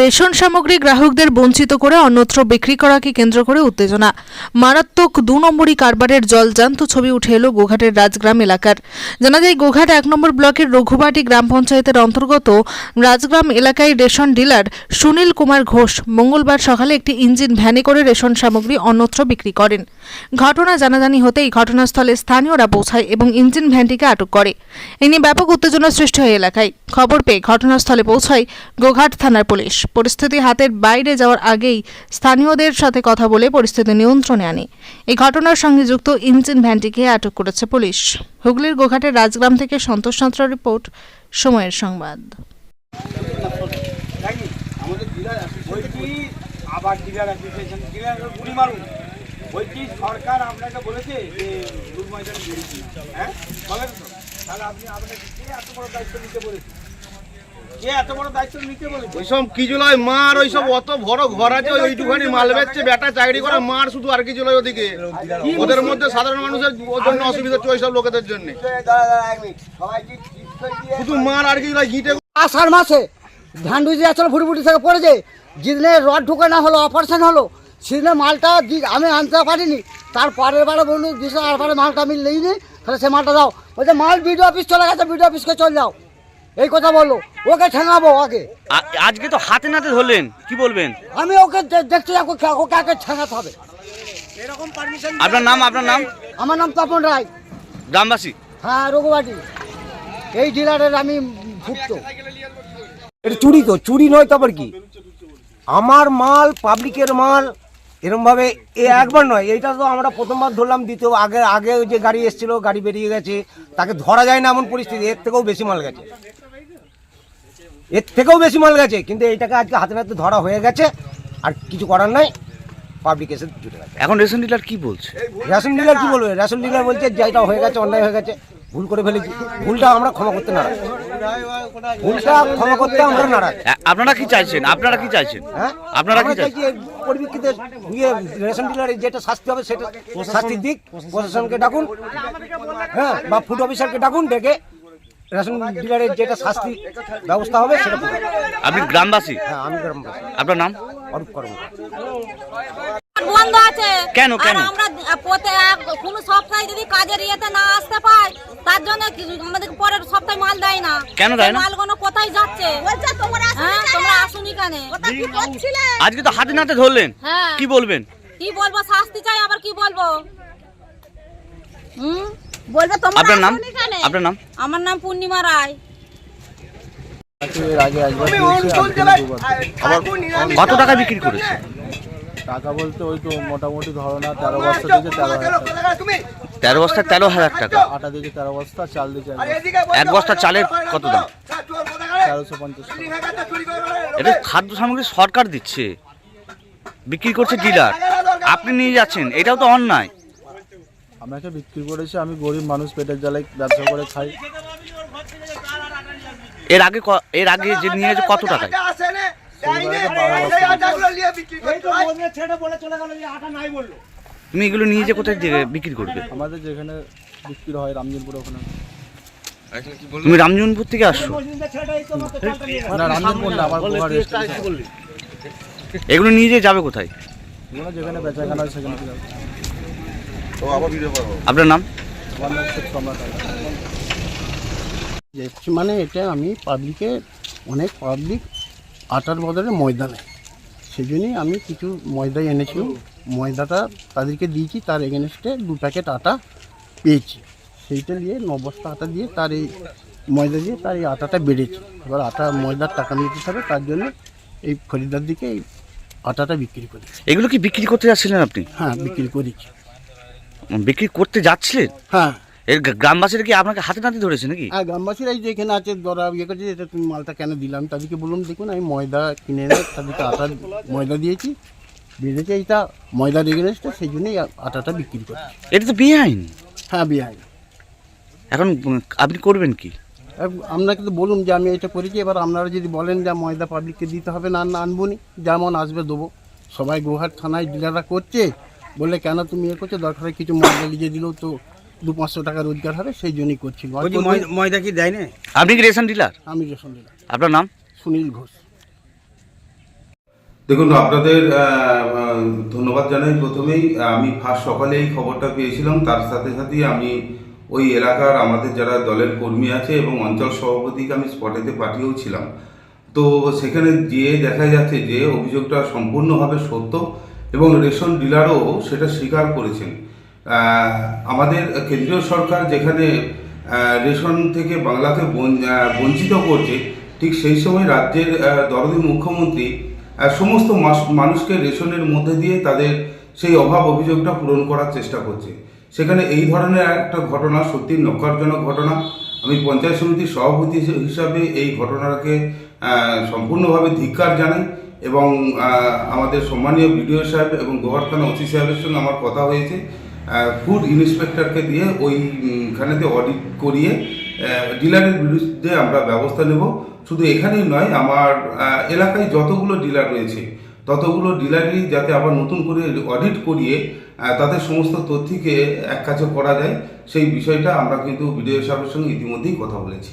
Ration সামগ্রী গ্রাহকদের বঞ্চিত করে অন্যত্র বিক্রি করাকে কেন্দ্র করে উত্তেজনা। মারাত্মক দু নম্বরই কারবারের জলজান্ত ছবি উঠে এলো গোঘাটের রাজগ্রাম এলাকার। জানা যায়, গোঘাট এক নম্বর ব্লকের রঘুবাটি গ্রাম পঞ্চায়েতের অন্তর্গত রাজগ্রাম এলাকায় রেশন ডিলার সুনীল কুমার ঘোষ মঙ্গলবার সকালে একটি ইঞ্জিন ভ্যানে করে রেশন সামগ্রী অন্যত্র বিক্রি করেন। ঘটনা জানাজানি হতেই ঘটনাস্থলে স্থানীয়রা পৌঁছায় এবং ইঞ্জিন ভ্যানটিকে আটক করে। এ নিয়ে ব্যাপক উত্তেজনা সৃষ্টি হয় এলাকায়। খবর পেয়ে ঘটনাস্থলে পৌঁছায় গোঘাট থানার পুলিশ। পরিস্থিতি হাতের বাইরে যাওয়ার আগেই স্থানীয়দের সাথে কথা বলে পরিস্থিতি নিয়ন্ত্রণে আনে। এই ঘটনার সঙ্গে যুক্ত ইঞ্জিন ভ্যানটিকে আটক করেছে পুলিশ। হুগলির গোঘাটের রাজগ্রাম থেকে সন্তোষ সাঁতরা রিপোর্ট, সময়ের সংবাদ। সরকার আপনাকে বলেছে যে হ্যাঁ? বলেন তো। তাহলে আপনি আপনাকে এত বড় দায়িত্ব নিতে কে এত বড় দায়িত্ব নিতে বলেছে ওইসব কিছু নয় মার ওইসব অত বড় ঘর আছে ওই ওইটুখানি মাল বেচছে বেটা চাকরি করে মার শুধু আর কিছু নয় ওদিকে। ওদের মধ্যে সাধারণ মানুষের জন্য অসুবিধা হচ্ছে ওইসব লোকেদের জন্য। শুধু মার আর কিছু নয় গিটে আষাঢ় মাসে ধানডুজি আসলে ফুটফুটি থেকে পড়েছে। যেদিনে রড ঢুকানো হলো অপারেশন হলো সেদিনে মালটা আমি আনতে পারিনি। তার পরের বারে বলুন দিশা আর পরে মালটা আমি নিইনি তাহলে সে মালটা দাও। বলছে মাল বিডিও অফিস চলে গেছে বিডিও অফিসকে চলে যাও। এই কথা বলো ওকে ঠেঙাবো আগে। আজকে তো হাতে নাতে ধরলেন কি বলবেন? আমি ওকে দেখতে যাব ওকে ওকে আগে ঠেঙাতে হবে। আপনার নাম আপনার নাম? আমার নাম তপন রায়। গ্রামবাসী। হ্যাঁ রঘুবাটি। এই ডিলারের আমি ভুক্ত। এটা চুরি তো চুরি নয় তারপর কি? আমার মাল পাবলিকের মাল এরকম ভাবে এ একবার নয় এইটা তো আমরা প্রথমবার ধরলাম দ্বিতীয় আগে আগে ওই যে গাড়ি এসেছিল গাড়ি বেরিয়ে গেছে তাকে ধরা যায় না এমন পরিস্থিতি এর থেকেও বেশি মাল গেছে। এর থেকেও বেশি মাল গেছে কিন্তু এইটাকে আজকে হাতে নাতে ধরা হয়ে গেছে আর কিছু করার নাই পাবলিক এসে জুটে গেছে। এখন রেশন ডিলার কি বলছে? রেশন ডিলার কি বলবে? রেশন ডিলার বলছে যে এটা হয়ে গেছে অন্যায় হয়ে গেছে ভুল করে ফেলেছি। ভুলটা আমরা ক্ষমা করতে নারাজ। ভুলটা ক্ষমা করতে আমরা নারাজ। আপনারা কি চাইছেন? আপনারা কি চাইছেন? হ্যাঁ? আপনারা কি চাইছেন? পরিপ্রেক্ষিতে ইয়ে রেশন ডিলারের যেটা শাস্তি হবে সেটা শাস্তির দিক প্রশাসনকে ডাকুন হ্যাঁ বা ফুড অফিসারকে ডাকুন ডেকে রেশন ডিলারের যেটা শাস্তি ব্যবস্থা হবে সেটা আপনি গ্রামবাসী? হ্যাঁ আমি গ্রামবাসী। আপনার নাম? অরূপ কর্মকার বন্ধ আছে। কেন, কেন? আমরা কোনো সপ্তাহে যদি কাজের ইয়েতে না আসতে পাই তার জন্য কি- আমাদের পরের সপ্তাহে মাল দেয় না। কেন দেয় না? মালগুলো কোথায় যাচ্ছে? হ্যাঁ তোমরা আসুনি কেন? আজকে তো হাতে নাতে ধরলেন। হ্যাঁ। কি বলবেন? কি বলব? শাস্তি চাই আবার কি বলব? হুম? বলবে তোমরা আপনার নাম? কেন? আপনার নাম? আমার নাম পূর্ণিমা রায়। কত টাকা বিক্রি করেছে? টাকা বলতে ওই তো মোটামুটি ধরো না তেরো বস্তা দিয়েছে তেরো হাজার টাকা তেরো বস্তা তেরো হাজার টাকা। আটা দিয়েছে তেরো বস্তা চাল দিয়েছে এক বস্তা, চালের কত দাম? তেরোশো পঞ্চাশ। এটা খাদ্য সামগ্রী সরকার দিচ্ছে। বিক্রি করছে ডিলার। আপনি নিয়ে যাচ্ছেন এটাও তো অন্যায়। আমাকে বিক্রি করেছে আমি গরিব মানুষ পেটের জ্বালায় ব্যবসা করে খাই। এর আগে ক- এর আগে যে নিয়ে গেছে কত টাকায়? হয়। তুমি এগুলো নিয়ে যে কোথায় বিক্রি করবে? আমাদের যেখানে বিক্রি হয় রামজনপুর ওখানে। তুমি রামজনপুর থেকে আসছো? না রামজনপুর না আমার গোহার এগুলো নিয়ে যেয়ে যাবে কোথায়? যেখানে বেচাকেনা হয় সেখানে যাবে? আপনার নাম। যাচ্ছি মানে এটা আমি পাবলিকে অনেক পাবলিক আটার বদলে ময়দা নেয় সেই জন্যই আমি কিছু ময়দা এনেছিলাম। ময়দাটা তাদেরকে দিয়েছি তার এগেনস্টে দু প্যাকেট আটা পেয়েছি। সেইটা দিয়ে ন বস্তা আটা দিয়ে তার এই ময়দা দিয়ে তার এই আটাটা বেড়েছে। এবার আটা ময়দার টাকা নিতে হবে তার জন্য এই খরিদ্দার দিকে এই আটাটা বিক্রি করি এগুলো কি বিক্রি করতে যাচ্ছিলেন আপনি? হ্যাঁ বিক্রি করেছি। বিক্রি করতে যাচ্ছিলেন? হ্যাঁ। এর গ্রা- গ্রামবাসীরা কি আপনাকে হাতে নাতে ধরেছে নাকি? আর গ্রামবাসীরাই যে এখানে আছে ধরা ইয়ে করছে এটা তুমি মালটা কেন দিলাম? তাদেরকে বললাম দেখুন আমি ময়দা কিনে এনে তাদেরকে আটা ময়দা দিয়েছি। বেড়েছে এইটা ময়দার এগেনস্টে সেই জন্যই আটাটা বিক্রি করছি। এটা তো বেআইন। হ্যাঁ বিহাই এখন আপনি করবেন কি? আপনাকে তো বলুন যে আমি এটা করেছি এবার আপনারা যদি বলেন যে ময়দা পাবলিককে দিতে হবে না না আনব নি যেমন আসবে দেবো। সবাই গোহাট থানায় ডিলাররা করছে বলে কেন তুমি এ করছ? দরকার হয় কিছু ময়দা লিখে দিলেও তো দু পাঁচশো টাকা রোজগার হবে সেই জন্যই করছিল বলছি, ময়- ময়দা কি দেয় না আপনি কি রেশন ডিলার? আমি রেশন ডিলার। আপনার নাম? সুনীল ঘোষ। দেখুন আপনাদের আহ, আহ, ধন্যবাদ জানাই প্রথমেই। আমি ফার্স্ট সকালে এই খবরটা পেয়েছিলাম তার সাথে সাথেই আমি ওই এলাকার আমাদের যারা দলের কর্মী আছে এবং অঞ্চল সভাপতিকে আমি স্পটেতে পাঠিয়েও ছিলাম তো সেখানে গিয়ে দেখা যাচ্ছে যে অভিযোগটা সম্পূর্ণভাবে সত্য। এবং রেশন ডিলারও সেটা স্বীকার করেছেন। আমাদের কেন্দ্রীয় সরকার যেখানে রেশন থেকে বাংলাকে বঞ্চ- বঞ্চিত করছে, ঠিক সেই সময় রাজ্যের দরদি মুখ্যমন্ত্রী সমস্ত মাস- মানুষকে রেশনের মধ্যে দিয়ে তাদের সেই অভাব অভিযোগটা পূরণ করার চেষ্টা করছে। সেখানে এই ধরনের একটা ঘটনা সত্যি নকারজনক ঘটনা। আমি পঞ্চায়েত সমিতির সভাপতি হিসাবে এই ঘটনাকে সম্পূর্ণভাবে ধিক্কার জানাই। এবং আমাদের সম্মানীয় বিডিও সাহেব এবং গোহার থানা ওসি সাহেবের সঙ্গে আমার কথা হয়েছে। ফুড ইন্সপেক্টরকে দিয়ে ওইখানেতে অডিট করিয়ে ডিলারের বিরুদ্ধে আমরা ব্যবস্থা নেব। শুধু এখানেই নয়, আমার এলাকায় যতগুলো ডিলার রয়েছে, ততগুলো ডিলারই যাতে আবার নতুন করে অডিট করিয়ে তাদের সমস্ত তথ্যকে এক কাছে করা যায়, সেই বিষয়টা আমরা কিন্তু বিডিও সাহেবের সঙ্গে ইতিমধ্যেই কথা বলেছি।